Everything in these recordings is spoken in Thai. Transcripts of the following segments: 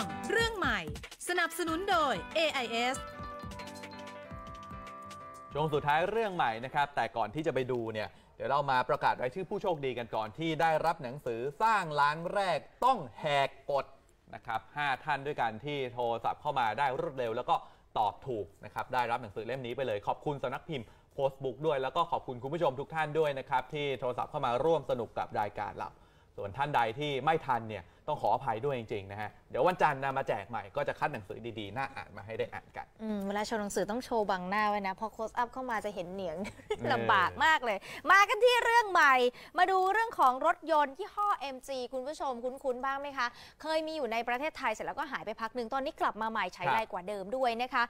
ง เรื่องใหม่ สนับสนุนโดย AIS ช่วงสุดท้ายเรื่องใหม่นะครับ แต่ก่อนที่จะไปดูเนี่ยเดี๋ยวเรามาประกาศรายชื่อผู้โชคดีกันก่อนที่ได้รับหนังสือสร้างร้านแรกต้องแหกกฎนะครับ5ท่านด้วยกันที่โทรศัพท์เข้ามาได้รวดเร็ว แล้วก็ตอบถูกนะครับได้รับหนังสือเล่มนี้ไปเลย ขอบคุณสำนักพิมพ์โพสต์บุ๊กด้วยแล้วก็ขอบคุณคุณผู้ชมทุกท่านด้วยนะครับที่โทรศัพท์เข้ามาร่วมสนุกกับรายการเราส่วนท่านใดที่ไม่ทันเนี่ย ต้องขออภัยด้วยจริงๆนะฮะ เดี๋ยววันจันทร์นะมาแจกใหม่ก็จะคัดหนังสือดีๆ น่าอ่านมาให้ได้อ่านกันอืมเวลาโชว์หนังสือต้องโชว์บังหน้าไว้นะ พอโคสอัพเข้ามาจะเห็นเหนียงออลำบากมากเลย มากันที่เรื่องใหม่ มาดูเรื่องของรถยนต์ยี่ห้อ MG คุณผู้ชมคุ้นๆบ้างไหมคะ เคยมีอยู่ในประเทศไทยเสร็จแล้วก็หายไปพักหนึ่งตอนนี้กลับมาใหม่ใช้ได้กว่าเดิมด้วยนะคะ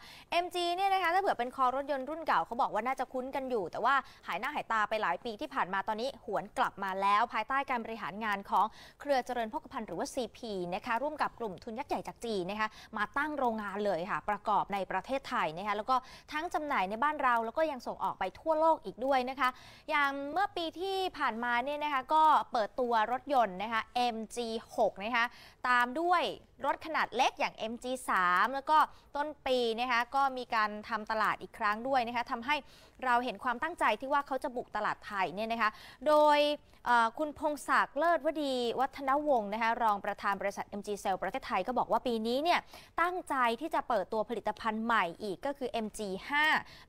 MG เนี่ยนะคะถ้าเผื่อเป็นคอรถยนต์รุ่นเก่าเขาบอกว่าน่าจะคุ้นกันอยู่ แต่ว่าหายหน้าหายตาไปหลายปีที่ผ่านมาตอนนี้หวนกลับมาแล้ว ภายใต้การบริหารงานของเครือเจริญพกพันธ์หรือว่า CP นะคะร่วมกับกลุ่มทุนยักษ์ใหญ่จากจีนนะคะมาตั้งโรงงานเลยค่ะ ประกอบในประเทศไทยนะคะแล้วก็ทั้งจำหน่ายในบ้านเราแล้วก็ยังส่งออกไปทั่วโลกอีกด้วยนะคะ อย่างเมื่อปีที่ผ่านมาเนี่ยนะคะก็เปิดตัวรถยนต์นะคะ MG6 นะคะตามด้วยรถขนาดเล็กอย่าง MG3 แล้วก็ต้นปีนะคะก็มีการทำตลาดอีกครั้งด้วยนะคะทำให้เราเห็นความตั้งใจที่ว่าเขาจะบุกตลาดไทยเนี่ยนะคะโดยคุณพงศักดิ์เลิศวดีวัฒนวงศ์นะคะรองประธานบริษัท MG Cell ประเทศไทยก็บอกว่าปีนี้เนี่ยตั้งใจที่จะเปิดตัวผลิตภัณฑ์ใหม่อีกก็คือ MG5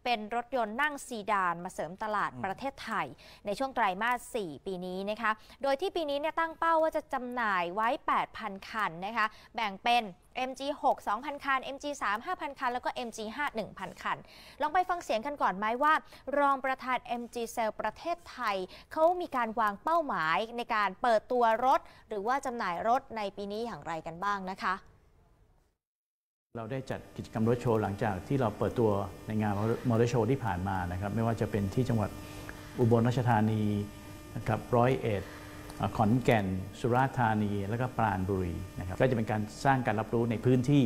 เป็นรถยนต์นั่งซีดานมาเสริมตลาดประเทศไทย ในช่วงไตรมาส 4 ปีนี้นะคะ โดยที่ปีนี้เนี่ยตั้งเป้าว่าจะจำหน่ายไว้ 8,000 คันนะคะ แบ่งเป็น MG6 2,000 คัน MG3 5,000 คัน แล้วก็ MG5 1,000 คัน ลองไปฟังเสียงกันก่อนไหมว่า รองประธาน MG Cell ประเทศไทย เขามีการวางเป้าหมายในการเปิดตัวรถ หรือว่าจำหน่ายรถในปีนี้อย่างไรกันบ้างนะคะ เราได้จัดกิจกรรมรถโชว์หลังจากที่เราเปิดตัวในงานมอเตอร์โชว์ที่ผ่านมานะครับ ไม่ว่าจะเป็นที่จังหวัดอุบลราชธานีนะครับร้อยเอ็ด ขอนแก่น สุราษฎร์ธานี และก็ปราณบุรีนะครับก็จะเป็นการสร้างการรับรู้ในพื้นที่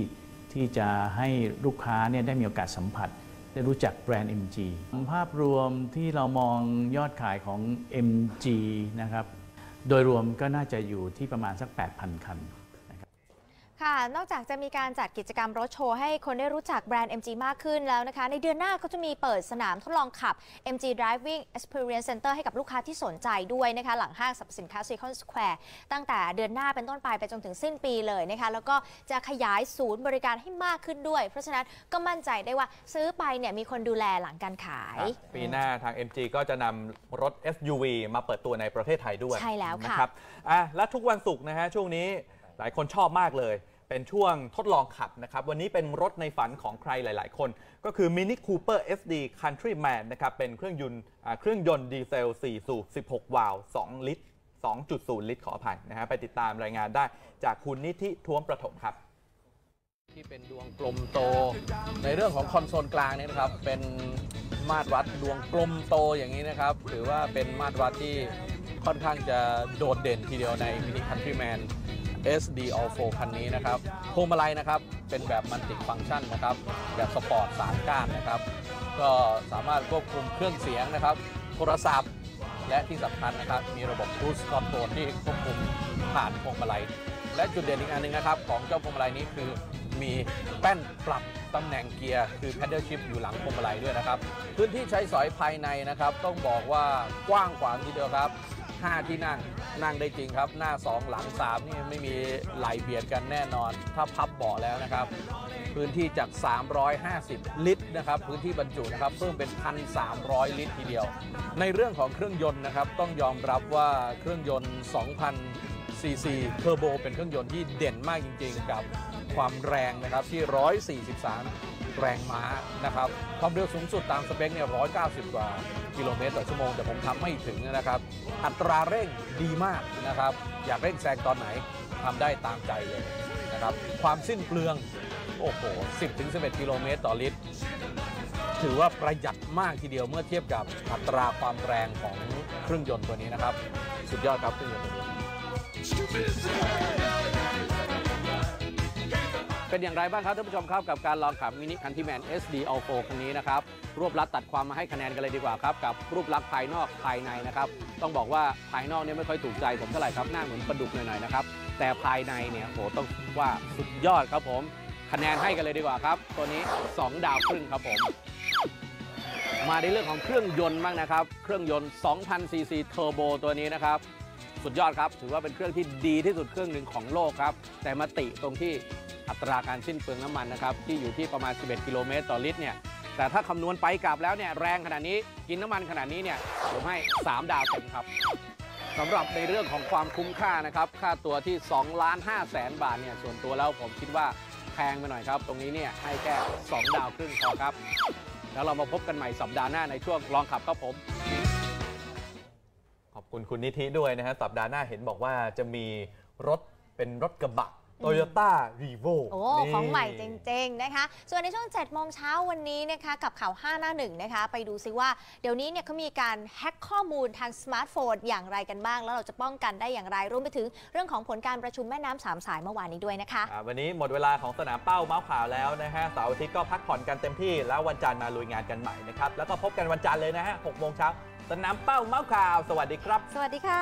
ที่จะให้ลูกค้าเนี่ยได้มีโอกาสสัมผัส ได้รู้จักแบรนด์ MG ภาพรวมที่เรามองยอดขายของ MG นะครับโดยรวมก็น่าจะอยู่ที่ประมาณสัก 8,000 คัน ค่ะ นอกจากจะมีการจัดกิจกรรมรถโชว์ให้คนได้รู้จักแบรนด์ MG มากขึ้นแล้วนะคะ ในเดือนหน้าก็จะมีเปิดสนามทดลองขับ MG Driving Experience Center ให้กับลูกค้าที่สนใจด้วยนะคะ หลังห้างสรรพสินค้า Silicon Square ตั้งแต่เดือนหน้าเป็นต้นไปไปจนถึงสิ้นปีเลยนะคะ แล้วก็จะขยายศูนย์บริการให้มากขึ้นด้วย เพราะฉะนั้นก็มั่นใจได้ว่าซื้อไปเนี่ยมีคนดูแลหลังการขายครับปีหน้าทาง MG ก็จะนำรถ SUV มาเปิดตัวในประเทศไทยด้วยใช่แล้วค่ะนะครับอะและทุกวันศุกร์นะฮะช่วงนี้หลายคนชอบมากเลย เป็นช่วงทดลองขับนะครับ วันนี้เป็นรถในฝันของใครหลาย ๆ คน ก็คือ Mini Cooper SD Countryman นะครับ เป็นเครื่องยนต์เครื่องยนต์ดีเซล 4 สูบ 16 วาล์ว 2 ลิตร 2.0 ลิตรขออภัยนะฮะไปติดตามรายงานได้จากคุณนิธิท้วมประถมครับ ที่เป็นดวงกลมโต ในเรื่องของคอนโซลกลางเนี่ยนะครับ เป็นมาตรวัดดวงกลมโตอย่างนี้นะครับ ถือว่าเป็นมาตรวัดที่ค่อนข้างจะโดดเด่นทีเดียวใน Mini Countryman SD All 4คันนี้นะครับพวงมาลัยนะครับเป็นแบบมันติฟัง c t ชันนะครับแบบสปอร์ตสามก้านนะครับก็สามารถควบคุมเครื่องเสียงนะครับ โทรศัพท์ และที่สำคัญนะครับ มีระบบ Cruise Control ที่ควบคุมผ่านพวงมาลัย และจุดเด่นอีกอันหนึ่งนะครับ ของเจ้าพวงมาลัยนี้คือมีแป้นปรับตำแหน่งเกียร์คือ paddle shift อยู่หลังพวงมาลัยด้วยนะครับ พื้นที่ใช้สอยภายในนะครับ ต้องบอกว่ากว้างขวางทีเดียวครับ 5 ที่นั่ง นั่งได้จริงครับ หน้า 2 หลัง 3 นี่ไม่มีไหลเบียดกันแน่นอน ถ้าพับเบาะแล้วนะครับ พื้นที่จาก 350 ลิตรนะครับ พื้นที่บรรจุนะครับ เพิ่มเป็น 1,300 ลิตรทีเดียว ในเรื่องของเครื่องยนต์นะครับ ต้องยอมรับว่าเครื่องยนต์ 2,000 ซีซีเทอร์โบเป็นเครื่องยนต์ที่เด่นมากจริง ๆ กับความแรงนะครับที่ 143 แรงม้านะครับความเร็วสูงสุดตามสเปคเนี่ย 190 กว่ากิโลเมตรต่อชั่วโมง แต่ผมทำไม่ถึงนะครับ อัตราเร่งดีมากนะครับ อยากเร่งแซงตอนไหนทำได้ตามใจเลยนะครับ ความสิ้นเปลือง โอ้โห 10-11 กิโลเมตรต่อลิตร ถือว่าประหยัดมากทีเดียวเมื่อเทียบกับอัตราความแรงของเครื่องยนต์ตัวนี้นะครับ สุดยอดครับเครื่องยนต์ตัวนี้ เป็นอย่างไรบ้างครับท่านผู้ชมครับกับการลองขับมินิคันที่แมน SD All 4คันนี้นะครับรวบลัดตัดความมาให้คะแนนกันเลยดีกว่าครับ กับรูปลักษณ์ภายนอกภายในนะครับ ต้องบอกว่าภายนอกเนี่ยไม่ค่อยถูกใจผมเท่าไหร่ครับหน้าเหมือนปลาดุกหน่อยๆนะครับแต่ภายในเนี่ยโหต้องว่าสุดยอดครับผมคะแนนให้กันเลยดีกว่าครับ ตัวนี้ 2 ดาวครึ่งครับผม มาในเรื่องของเครื่องยนต์บ้างนะครับ เครื่องยนต์ 2,000ซีซีเทอร์โบตัวนี้นะครับ สุดยอดครับ ถือว่าเป็นเครื่องที่ดีที่สุดเครื่องหนึ่งของโลกครับ แต่มาติตรงที่อัตราการสิ้นเปลืองน้ำมันนะครับ ที่อยู่ที่ประมาณ 11 กิโลเมตรต่อลิตรเนี่ยแต่ถ้าคำนวณไปกลับแล้วเนี่ยแรงขนาดนี้กินน้ำมันขนาดนี้เนี่ยผมให้ 3 ดาวเต็มครับสำหรับในเรื่องของความคุ้มค่านะครับ ค่าตัวที่2ล้าน5แสนบาทเนี่ยส่วนตัวแล้วผมคิดว่าแพงไปหน่อยครับ ตรงนี้เนี่ยให้แค่ 2 ดาวครึ่งพอครับ แล้วเรามาพบกันใหม่สัปดาห์หน้าในช่วงลองขับครับผม คุณคุณนิธิด้วยนะฮะสัปดาห์หน้าเห็นบอกว่าจะมีรถเป็นรถกระบะ Toyota r e v o โอ้ ของใหม่จริงๆ นะคะ ส่วนในช่วง 7 โมงเช้าวันนี้นะคะ กับข่าว 5 หน้าหนึ่งนะคะ ไปดูซิว่าเดี๋ยวนี้เนี่ยเขามีการแฮ็กข้อมูลทางสมาร์ทโฟนอย่างไรกันบ้าง แล้วเราจะป้องกันได้อย่างไร รวมไปถึงเรื่องของผลการประชุมแม่น้ำสามสายเมื่อวานนี้ด้วยนะคะอ่าวันนี้หมดเวลาของสนามเป้าเมาส์ข่าวแล้วนะฮะเสาร์อาทิตย์ก็พักผ่อนกันเต็มที่ แล้ววันจันทร์มาลุยงานกันใหม่นะครับ แล้วก็พบกันวันจันทร์เลยนะฮะ6โมงเช้า สนามเป้าเมาส์ข่าว สวัสดีครับ สวัสดีค่ะ